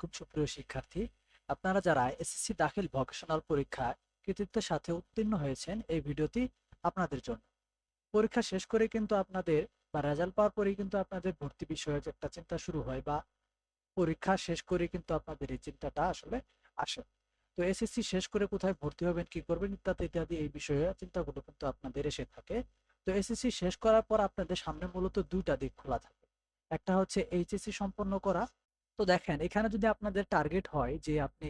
আলাইকুম সুপ্রিয় শিক্ষার্থী, আপনারা যারা এসএসসি দাখিল ভোকেশনাল পরীক্ষায় কৃতিত্বের সাথে উত্তীর্ণ হয়েছেন এই ভিডিওটি আপনাদের জন্য। পরীক্ষা শেষ করে কিন্তু আপনাদের বা রেজাল্ট পাওয়ার পরেই কিন্তু আপনাদের ভর্তি বিষয়ে একটা চিন্তা শুরু হয় বা পরীক্ষা শেষ করে কিন্তু আপনাদের এই চিন্তাটা আসলে আসে। তো এসএসসি শেষ করে কোথায় ভর্তি হবেন, কি করবেন ইত্যাদি ইত্যাদি এই বিষয়ে চিন্তাগুলো কিন্তু আপনাদের এসে থাকে। তো এসএসসি শেষ করার পর আপনাদের সামনে মূলত দুইটা দিক খোলা থাকে। একটা হচ্ছে এইচএসসি সম্পন্ন করা তো দেখেন, এখানে যদি আপনাদের টার্গেট হয় যে আপনি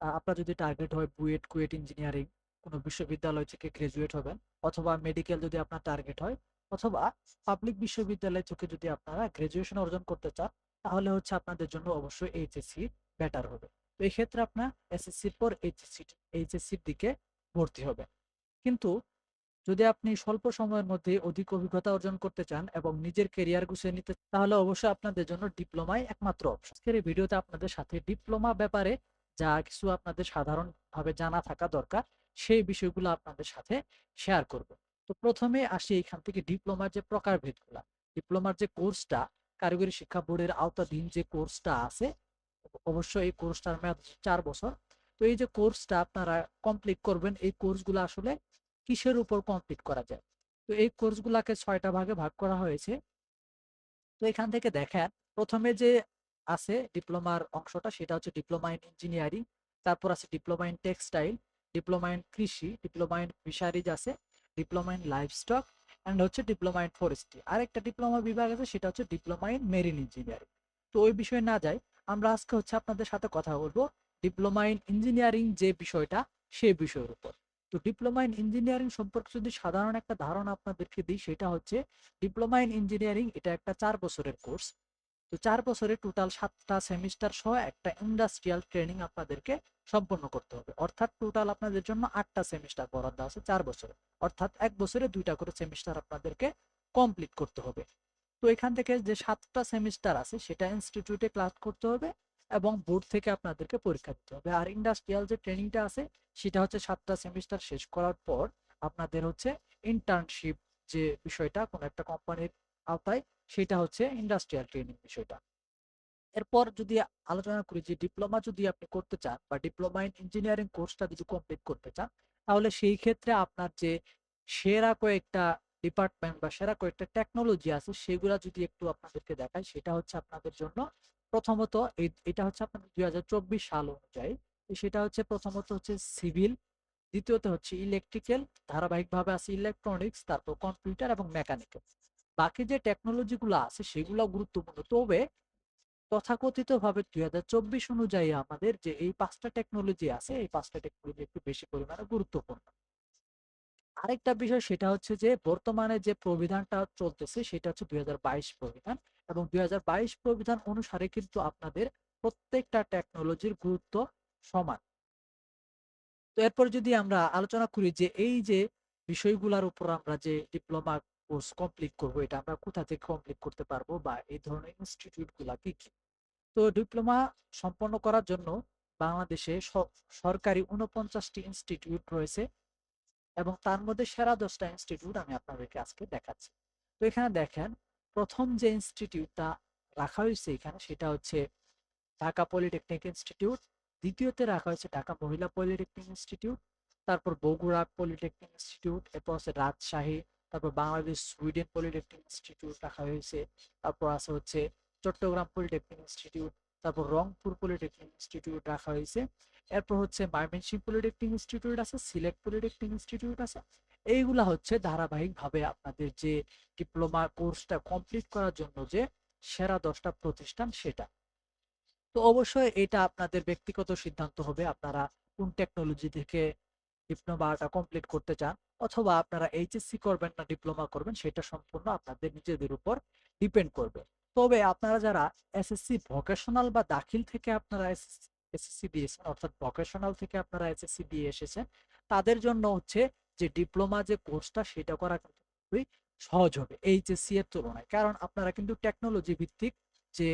আপনার যদি টার্গেট হয় বুয়েট, কুয়েট ইঞ্জিনিয়ারিং কোনো বিশ্ববিদ্যালয় থেকে গ্রাজুয়েট হবেন, অথবা মেডিকেল যদি আপনার টার্গেট হয়, অথবা পাবলিক বিশ্ববিদ্যালয় থেকে যদি আপনারা গ্রাজুয়েশন অর্জন করতে চান, তাহলে হচ্ছে আপনাদের জন্য অবশ্যই এইচএসসি বেটার হবে। তো এই ক্ষেত্রে আপনার এসএসসির পর এইচএসসি এইচএসসির দিকে ভর্তি হবে। কিন্তু যদি আপনি স্বল্প সময়ের মধ্যে অধিক অভিজ্ঞতা অর্জন করতে চান এবং নিজের কেরিয়ার গুছিয়ে নিতে তাহলে অবশ্যই আপনাদের জন্য ডিপ্লোমাই একমাত্র অপশন আজকের এই ভিডিওতে আপনাদের সাথে ডিপ্লোমা ব্যাপারে যা কিছু আপনাদের সাধারণভাবে জানা থাকা দরকার, সেই বিষয়গুলো আপনাদের সাথে শেয়ার করব। তো প্রথমে আসি এখান থেকে ডিপ্লোমার যে প্রকারভেদগুলা। ডিপ্লোমার যে কোর্সটা কারিগরি শিক্ষা বোর্ডের আওতাধীন যে কোর্সটা আছে, অবশ্যই এই কোর্সটার মেয়াদ চার বছর। তো এই যে কোর্সটা আপনারা কমপ্লিট করবেন, এই কোর্সগুলো আসলে কিসের উপর কমপ্লিট করা যায়? তো এই কোর্সগুলাকে ছয়টা ভাগে ভাগ করা হয়েছে। তো এখান থেকে দেখেন, প্রথমে যে আছে ডিপ্লোমার অংশটা, সেটা হচ্ছে ডিপ্লোমা ইন ইঞ্জিনিয়ারিং তারপর আছে diploma in textile diploma in কৃষি, ডিপ্লোমা ইন ফিশারিজ আছে, ডিপ্লোমা ইন লাইভস্টক অ্যান্ড হচ্ছে ডিপ্লোমা ইন ফরেস্ট্রি আর একটা ডিপ্লোমা বিভাগ আছে, সেটা হচ্ছে ডিপ্লোমা ইন মেরিন ইঞ্জিনিয়ারিং তো ওই বিষয়ে না যাই, আমরা আজকে হচ্ছে আপনাদের সাথে কথা বলব। ডিপ্লোমা ইন ইঞ্জিনিয়ারিং যে বিষয়টা সেই বিষয়ের উপর। তো ডিপ্লোমা ইন ইঞ্জিনিয়ারিং সম্পর্কে যদি সাধারণ একটা ধারণা আপনাদেরকে দিই, সেটা হচ্ছে ডিপ্লোমা ইন ইঞ্জিনিয়ারিং এটা একটা চার বছরের কোর্স তো চার বছরে টোটাল সাতটা সেমিস্টার সহ একটা ইন্ডাস্ট্রিয়াল ট্রেনিং আপনাদেরকে সম্পন্ন করতে হবে। অর্থাৎ টোটাল আপনাদের জন্য আটটা সেমিস্টার বরাদ্দ আছে চার বছরে। অর্থাৎ এক বছরে দুইটা করে সেমিস্টার আপনাদেরকে কমপ্লিট করতে হবে। তো এখান থেকে যে সাতটা সেমিস্টার আছে, সেটা ইনস্টিটিউটে ক্লাস করতে হবে। এবং বোর্ড থেকে আপনাদেরকে পরীক্ষা দিতে হবে। আর ইন্ডাস্ট্রিয়াল যে ট্রেনিংটা আছে, সেটা হচ্ছে সাতটা সেমিস্টার শেষ করার পর আপনাদের হচ্ছে ইন্টার্নশিপ যে বিষয়টা কোনো একটা কোম্পানির আওতায়, সেটা হচ্ছে ইন্ডাস্ট্রিয়াল ট্রেনিং বিষয়টা। এরপর যদি আলোচনা করি যে ডিপ্লোমা যদি আপনি করতে চান বা ডিপ্লোমা ইন ইঞ্জিনিয়ারিং কোর্সটা যদি কমপ্লিট করতে চান, তাহলে সেই ক্ষেত্রে আপনার যে সেরা কয়েকটা ডিপার্টমেন্ট বা সেরা কয়েকটা টেকনোলজি আছে, সেগুলা যদি একটু আপনাদেরকে দেখায় সেটা হচ্ছে আপনাদের জন্য প্রথমত এটা হচ্ছে আপনাদের দুই সাল অনুযায়ী। সেটা হচ্ছে প্রথমত হচ্ছে সিভিল, দ্বিতীয়ত হচ্ছে ইলেকট্রিক্যাল, ধারাবাহিকভাবে আছে ইলেকট্রনিক্স, তারপর কম্পিউটার এবং মেকানিক্যাল। বাকি যে টেকনোলজি গুলো আছে সেগুলো গুরুত্বপূর্ণ। তবে তথাকথিত ভাবে দুই হাজার চব্বিশ অনুযায়ী আমাদের যে এই পাঁচটা টেকনোলজি আছে, এই পাঁচটা টেকনোলজি একটু বেশি পরিমাণে গুরুত্বপূর্ণ। আরেকটা বিষয় সেটা হচ্ছে যে বর্তমানে যে প্রবিধানটা চলতেছে সেটা হচ্ছে দুই প্রবিধান। এবং দুই প্রবিধান অনুসারে কিন্তু আপনাদের প্রত্যেকটা টেকনোলজির গুরুত্ব সমান। তো এরপর যদি আমরা আলোচনা করি যে এই যে বিষয়গুলোর উপর আমরা যে ডিপ্লোমা কোর্স কমপ্লিট করব, এটা আমরা কোথা থেকে কমপ্লিট করতে পারব বা এই ধরনের ইনস্টিটিউটগুলা কি কি? তো ডিপ্লোমা সম্পন্ন করার জন্য বাংলাদেশে সরকারি উনপঞ্চাশটি ইনস্টিটিউট রয়েছে এবং তার মধ্যে সেরা দশটা ইনস্টিটিউট আমি আপনাদেরকে আজকে দেখাচ্ছি। তো এখানে দেখেন প্রথম যে ইনস্টিটিউটটা রাখা হয়েছে এখানে সেটা হচ্ছে ঢাকা পলিটেকনিক ইনস্টিটিউট দ্বিতীয়তে রাখা হয়েছে ঢাকা মহিলা পলিটেকনিক ইনস্টিটিউট তারপর বগুড়া পলিটেকনিক ইনস্টিটিউট এরপর আছে রাজশাহী, তারপর বাংলাদেশ সুইডেন পলিটেকনিক ইনস্টিটিউট রাখা হয়েছে, তারপর আছে হচ্ছে চট্টগ্রাম পলিটেকনিক ইনস্টিটিউট তারপর রংপুর পলিটেকনিক ইনস্টিটিউট রাখা হয়েছে, এরপর হচ্ছে ময়মনসিংহ পলিটেকনিক ইনস্টিটিউট আছে, সিলেট পলিটেকনিক ইনস্টিটিউট আছে এইগুলা হচ্ছে ধারাবাহিকভাবে আপনাদের যে ডিপ্লোমা কোর্সটা কমপ্লিট করার জন্য যে সেরা দশটা প্রতিষ্ঠান সেটা। তো অবশ্যই এটা আপনাদের ব্যক্তিগত সিদ্ধান্ত হবে আপনারা কোন টেকনোলজি থেকে ডিপ্লোমাটা কমপ্লিট করতে চান অথবা আপনারা এইচএসসি করবেন না ডিপ্লোমা করবেন সেটা সম্পূর্ণ আপনাদের নিজেদের উপর ডিপেন্ড করবে। তবে আপনারা যারা এসএসসি ভোকেশনাল বা দাখিল থেকে আপনারা এসএসসি দিয়েছেন অর্থাৎ ভোকেশনাল থেকে আপনারা এসএসসি দিয়ে এসেছেন তাদের জন্য হচ্ছে যে ডিপ্লোমা যে কোর্সটা সেটা করা খুবই সহজ হবে এইচএসসি এর তুলনায়। কারণ আপনারা কিন্তু টেকনোলজি ভিত্তিক যে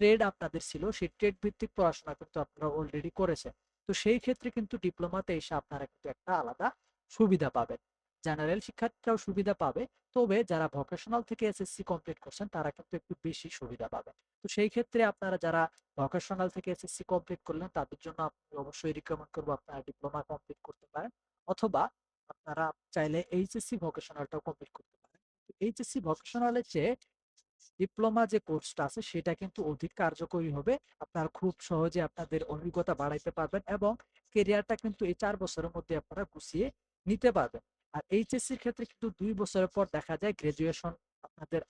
ট্রেড আপনাদের ছিল, সেই ট্রেড ভিত্তিক পড়াশোনা কিন্তু আপনারা অলরেডি করেছেন। তো সেই ক্ষেত্রে কিন্তু ডিপ্লোমাতে এসে আপনারা কিন্তু একটা আলাদা সুবিধা পাবেন। জেনারেল শিক্ষার্থীরাও সুবিধা পাবে, তবে যারা ভোকেশনাল থেকে এসএসসি কমপ্লিট করছেন, তারা কিন্তু একটু বেশি সুবিধা পাবে তো সেই ক্ষেত্রে আপনারা যারা ভোকেশনাল থেকে এসএসসি কমপ্লিট করলেন, তাদের জন্য আমি অবশ্যই রিকমেন্ড করব আপনারা ডিপ্লোমা কমপ্লিট করতে পারেন, অথবা আপনারা চাইলে এইচএসসি ভোকেশনালটাও কমপ্লিট করতে পারেন। এইচএসসি ভোকেশনালের চেয়ে ডিপ্লোমা যে কোর্সটা আছে, সেটা কিন্তু অধিক কার্যকরী হবে। আপনার খুব সহজে আপনাদের অভিজ্ঞতা বাড়াইতে পারবেন এবং কেরিয়ারটা কিন্তু এই চার বছরের মধ্যে আপনারা গুছিয়ে নিতে পারবেন। আর এইচএসসির ক্ষেত্রে কিন্তু দুই বছরের পর দেখা যায় গ্রাজুয়েশন আপনাদের